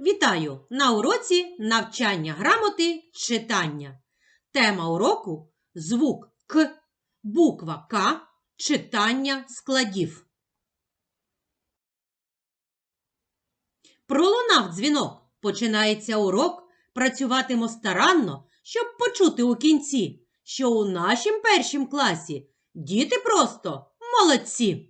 Вітаю на уроці навчання грамоти читання. Тема уроку звук К, буква К, читання складів. Пролунав дзвінок. Починається урок. Працюватимо старанно, щоб почути у кінці, що у нашім першім класі діти просто молодці.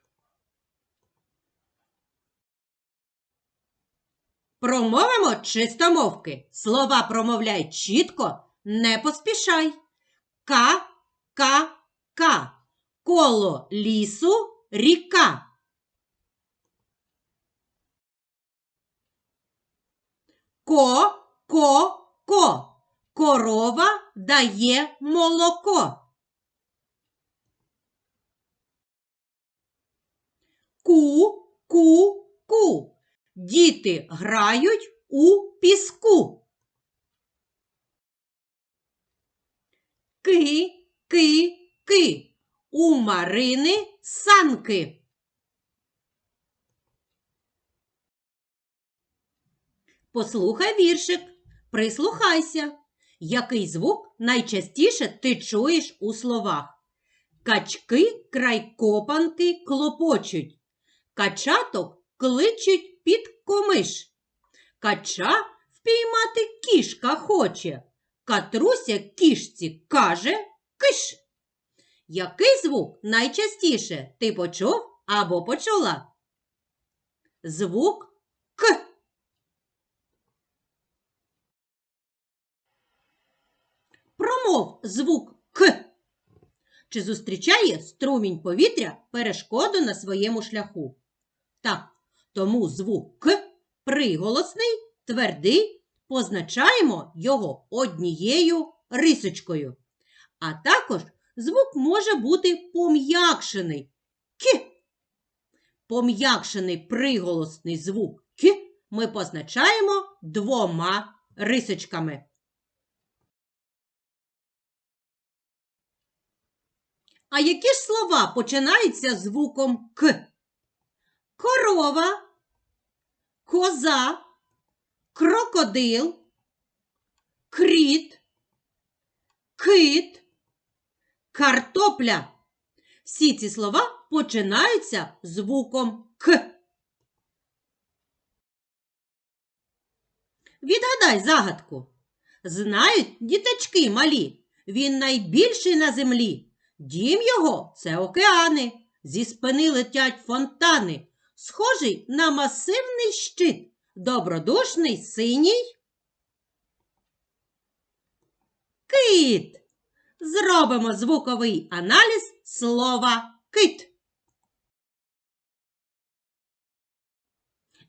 Промовимо чистомовки. Слова промовляй чітко, не поспішай. Ка, ка, ка. Коло лісу ріка. Ко, ко, ко. Корова дає молоко. Ку, ку, ку. Діти грають у піску. Ки, ки, ки. У Марини санки. Послухай віршик, прислухайся. Який звук найчастіше ти чуєш у словах? Качки край копанки клопочуть. Качаток кличуть під комиш. Кача впіймати кішка хоче. Катруся кішці каже киш. Який звук найчастіше ти почув або почула? Звук К. Промов звук К. Чи зустрічає струмінь повітря перешкоду на своєму шляху? Так, тому звук К приголосний, твердий, позначаємо його однією рисочкою. А також звук може бути пом'якшений К. Пом'якшений приголосний звук К ми позначаємо двома рисочками. А які ж слова починаються звуком К? Корова, коза, крокодил, кріт, кит, картопля. Всі ці слова починаються звуком К. Відгадай загадку. Знають діточки малі. Він найбільший на землі. Дім його це океани. Зі спини летять фонтани. Схожий на масивний щит, добродушний синій. Кит. Зробимо звуковий аналіз слова кит.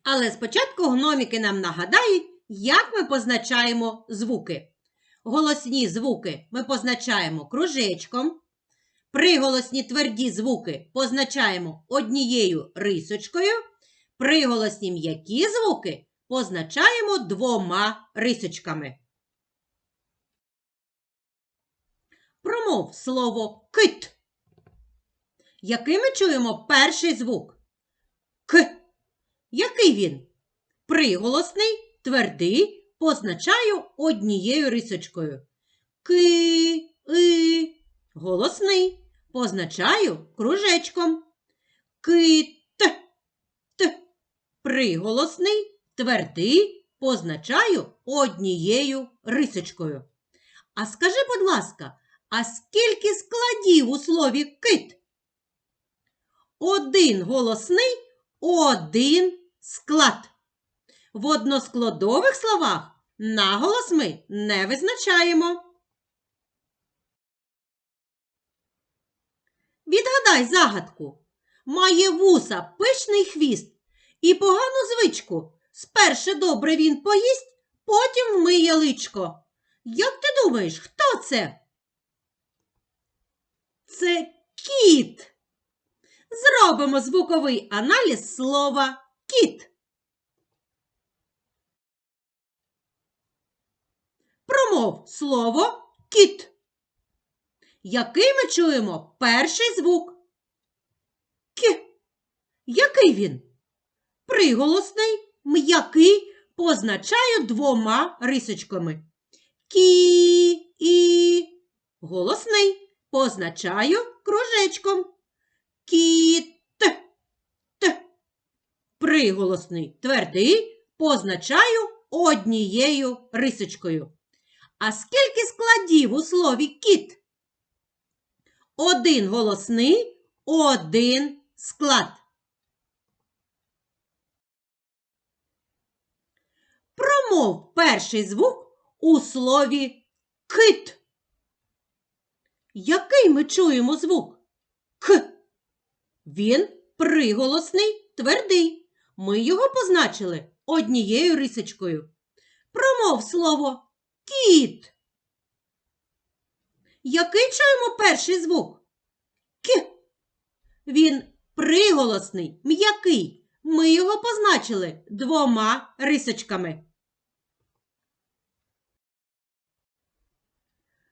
Але спочатку гноміки нам нагадають, як ми позначаємо звуки. Голосні звуки ми позначаємо кружечком. Приголосні тверді звуки позначаємо однією рисочкою. Приголосні м'які звуки позначаємо двома рисочками. Промов слово кит. Який ми чуємо перший звук? К. Який він? Приголосний, твердий, позначаю однією рисочкою. Ки, и, голосний позначаю кружечком. Кит, т, приголосний, твердий позначаю однією рисочкою. А скажи, будь ласка, а скільки складів у слові кит? Один голосний, один склад. В односкладових словах наголос ми не визначаємо. Відгадай загадку. Має вуса пишний хвіст і погану звичку. Сперше добре він поїсть, потім вмиє личко. Як ти думаєш, хто це? Це кіт. Зробимо звуковий аналіз слова кіт. Промов слово кіт. Який ми чуємо перший звук? К. Який він? Приголосний, м'який, позначаю двома рисочками. Кі і голосний позначаю кружечком. Кіт. Т. Приголосний твердий позначаю однією рисочкою. А скільки складів у слові кіт? Один голосний, один склад. Промов перший звук у слові кит. Який ми чуємо звук? К. Він приголосний, твердий. Ми його позначили однією рисочкою. Промов слово кіт. Який чуємо перший звук? К. Він приголосний, м'який. Ми його позначили двома рисочками.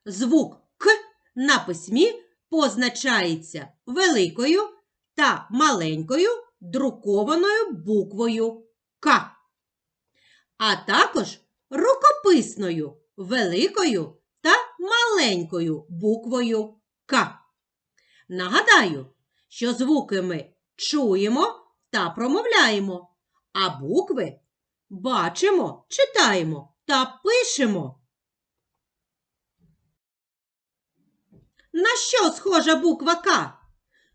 Звук К на письмі позначається великою та маленькою друкованою буквою К, а також рукописною великою маленькою буквою К. Нагадаю, що звуки ми чуємо та промовляємо, а букви бачимо, читаємо та пишемо. На що схожа буква К?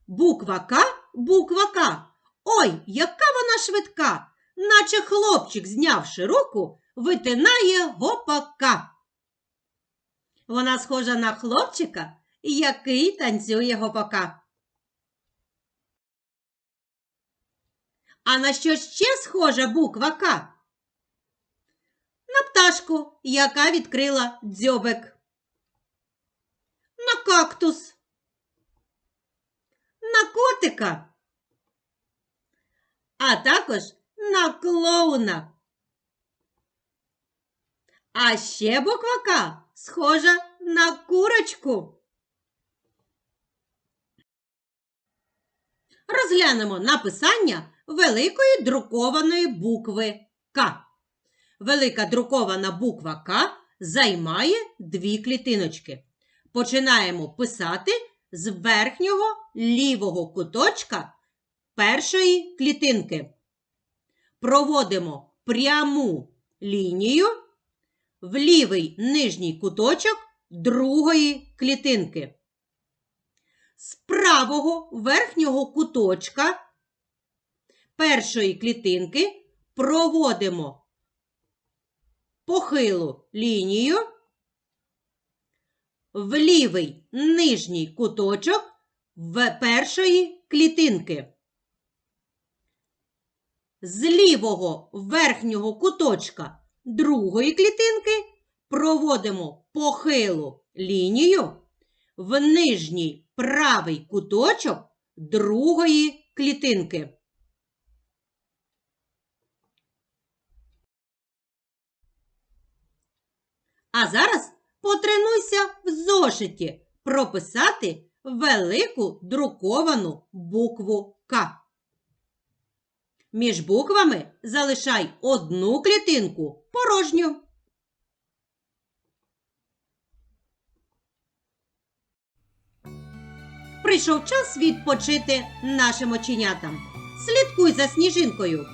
Буква К, буква К. Ой, яка вона швидка, наче хлопчик, знявши руку, витинає гопака. Вона схожа на хлопчика, який танцює гопака. А на що ще схожа буква К? На пташку, яка відкрила дзьобик на кактус, на котика, а також на клоуна. А ще буква К схожа на курочку. Розглянемо написання великої друкованої букви К. Велика друкована буква К займає дві клітиночки. Починаємо писати з верхнього лівого куточка першої клітинки. Проводимо пряму лінію в лівий нижній куточок другої клітинки. З правого верхнього куточка першої клітинки проводимо похилу лінію в лівий нижній куточок в першої клітинки. З лівого верхнього куточка другої клітинки проводимо похилу лінію в нижній правий куточок другої клітинки. А зараз потренуйся в зошиті прописати велику друковану букву К. Між буквами залишай одну клітинку порожню. Прийшов час відпочити нашим оченятам. Слідкуй за сніжинкою.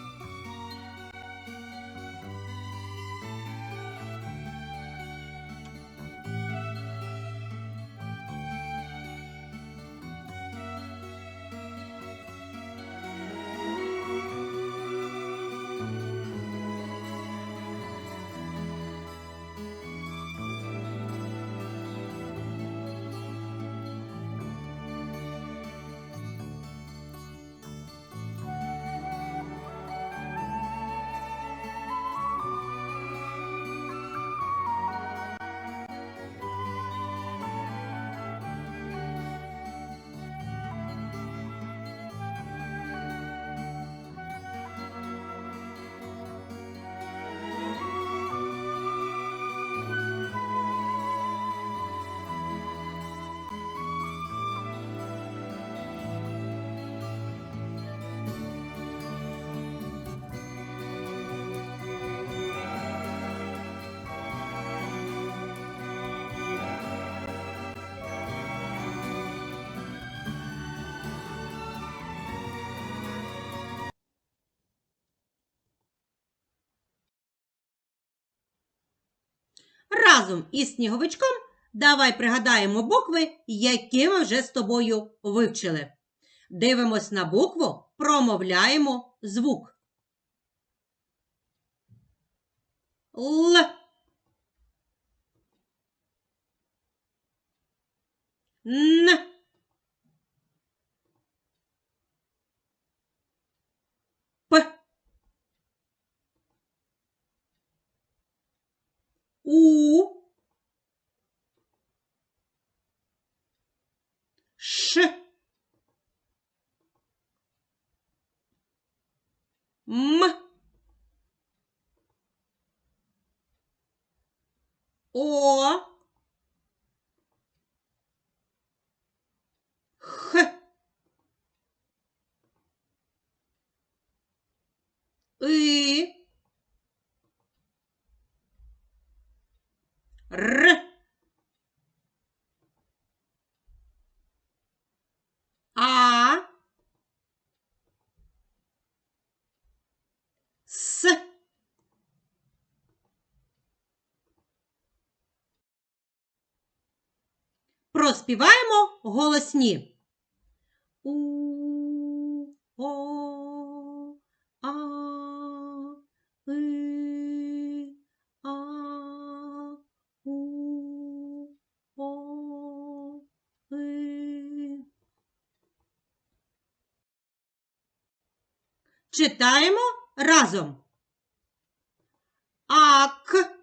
Разом із сніговичком давай пригадаємо букви, які ми вже з тобою вивчили. Дивимось на букву, промовляємо звук. Л. Н. П. У. Ш. М. О. Х. И. Р. А. С. Проспіваємо голосні. У, о, а, и, а, у, о, и. Читаємо разом. Ак.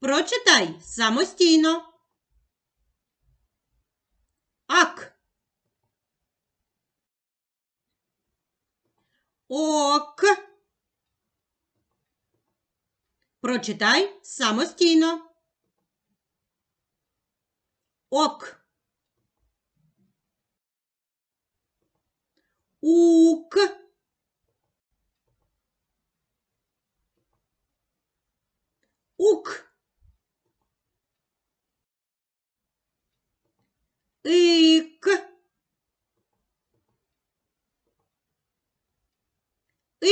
Прочитай самостійно. Ак. Ок. Прочитай самостійно. Ок. Ук. Ук. Ик.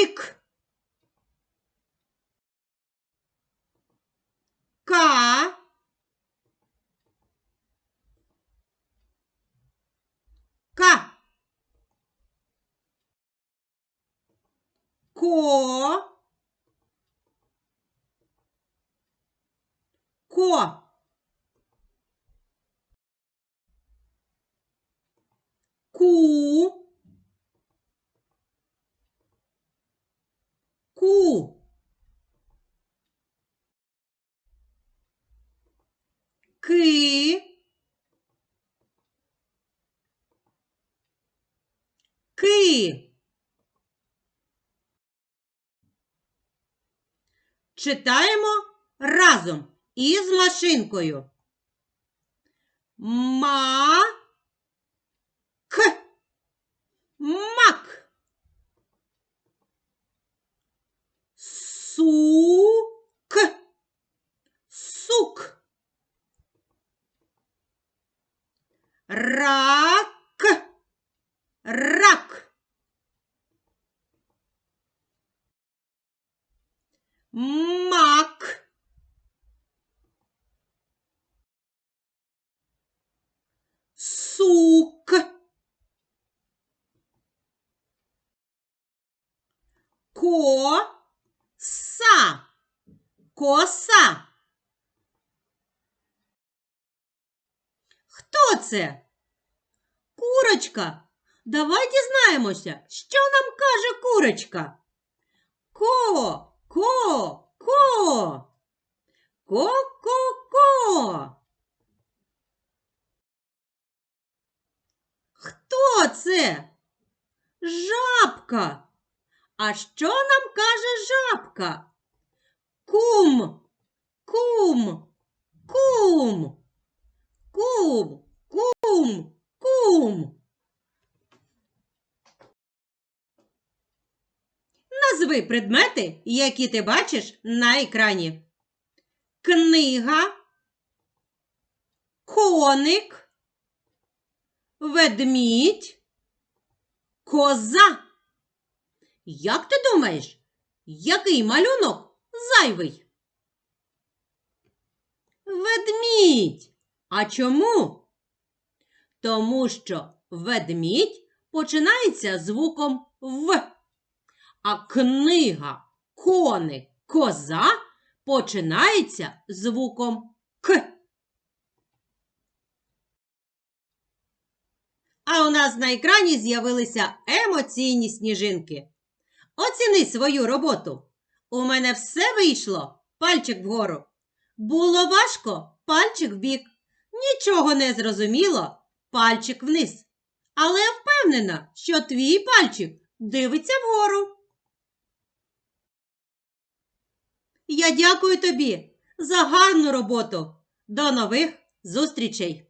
Ик. Ка. Ка. Ко. Ко. Ку. Ку. Ки. Ки. Читаємо разом із машинкою. Ма. К. Мак. Сук. Сук. Рак. Рак. Мак. Сук. Ко. Са. Коса. Хто це? Курочка. Давай дізнаємося, що нам каже курочка. Ко, ко, ко. Ко-ко-ко. Хто це? Жабка. А що нам жабка? Кум, кум, кум, кум, кум, кум. Назви предмети, які ти бачиш на екрані. Книга, коник, ведмідь, коза. Як ти думаєш, який малюнок зайвий? Ведмідь. А чому? Тому що ведмідь починається звуком В, а книга, коник, коза починається звуком К. А у нас на екрані з'явилися емоційні сніжинки. Оціни свою роботу. У мене все вийшло. Пальчик вгору. Було важко, пальчик вбік. Нічого не зрозуміло, пальчик вниз. Але впевнена, що твій пальчик дивиться вгору. Я дякую тобі за гарну роботу. До нових зустрічей!